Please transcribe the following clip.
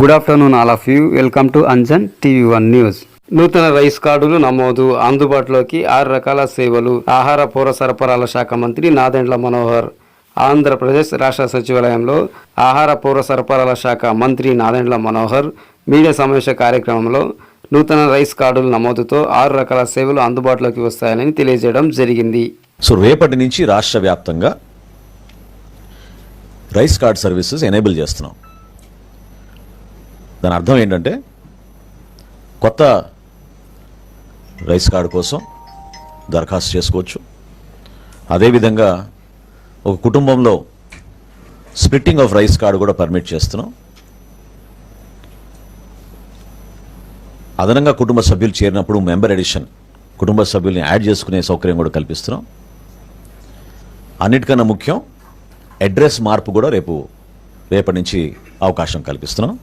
Good afternoon all of you welcome to Anjan TV one news నూతన rice కార్డులు నమోదు. అందుబాటులోకి ఆరు రకాల సేవలు. ఆహార పౌర సరఫరాల శాఖ మంత్రి నాదెండ్ల మనోహర్. ఆంధ్రప్రదేశ్ రాష్ట్ర సచివాలయంలో ఆహార పౌర సరఫరాల శాఖ మంత్రి నాదెండ్ల మనోహర్ మీడియా సమావేశ కార్యక్రమంలో నూతన రైస్ కార్డుల నమోదుతో ఆరు రకాల సేవలు అందుబాటులోకి వస్తాయని తెలియజేయడం జరిగింది. సో రేపటి నుంచి రాష్ట్ర వ్యాప్తంగా రైస్ కార్డ్ సర్వీసెస్ ఎనేబుల్ చేస్తున్నాం. దాని అర్థం ఏంటంటే కొత్త రైస్ కార్డు కోసం దరఖాస్తు చేసుకోవచ్చు. అదేవిధంగా ఒక కుటుంబంలో స్ప్లిట్టింగ్ ఆఫ్ రైస్ కార్డు కూడా పర్మిట్ చేస్తున్నాం. అదనంగా కుటుంబ సభ్యులు చేరినప్పుడు మెంబర్ ఎడిషన్ కుటుంబ సభ్యుల్ని యాడ్ చేసుకునే సౌకర్యం కూడా కల్పిస్తున్నాం. అన్నిటికన్నా ముఖ్యం అడ్రస్ మార్పు కూడా రేపు రేపటి నుంచి అవకాశం కల్పిస్తున్నాం.